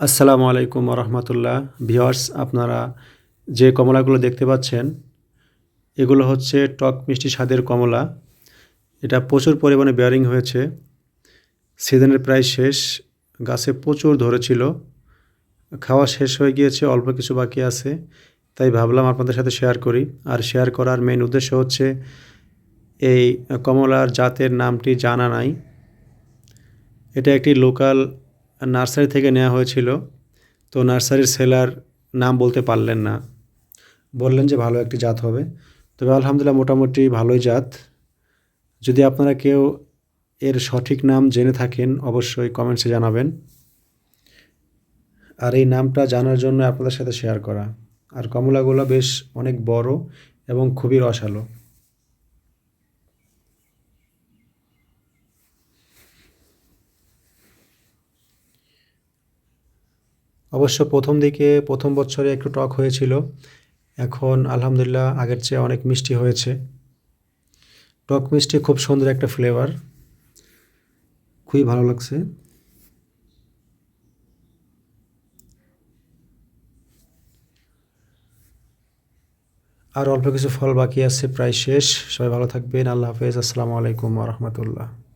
আসসালামু আলাইকুম রহমতুল্লাহ ভিওয়ার্স আপনারা যে কমলাগুলো দেখতে পাচ্ছেন, এগুলো হচ্ছে টক মিষ্টি স্বাদের কমলা। এটা প্রচুর পরিমাণে বেয়ারিং হয়েছে। সিজনের প্রায় শেষ, গাছে প্রচুর ধরেছিল। খাওয়া শেষ হয়ে গিয়েছে, অল্প কিছু বাকি আছে। তাই ভাবলাম আপনাদের সাথে শেয়ার করি। আর শেয়ার করার মেইন উদ্দেশ্য হচ্ছে, এই কমলার জাতের নামটি জানা নাই। এটা একটি লোকাল নার্সারি থেকে নেওয়া হয়েছিল। তো নার্সারির সেলার নাম বলতে পারলেন না। বললেন যে ভালো একটি জাত হবে। তবে আলহামদুলিল্লাহ মোটামুটি ভালোই জাত। যদি আপনারা কেউ এর সঠিক নাম জেনে থাকেন, অবশ্যই কমেন্টসে জানাবেন। আর এই নামটা জানার জন্য আপনাদের সাথে শেয়ার করা। আর কমলাগুলো বেশ অনেক বড় এবং খুবই রসালো। অবশ্য প্রথম দিকে, প্রথম বছরে একটু টক হয়েছিল। এখন আলহামদুলিল্লাহ আগের চেয়ে অনেক মিষ্টি হয়েছে। টক মিষ্টি খুব সুন্দর একটা ফ্লেভার খুবই ভালো লাগছে। আর অল্প কিছু ফল বাকি আছে, প্রায় শেষ। সবাই ভালো থাকবেন। আল্লাহ হাফেজ। আসসালামু আলাইকুম রহমতুল্লাহ।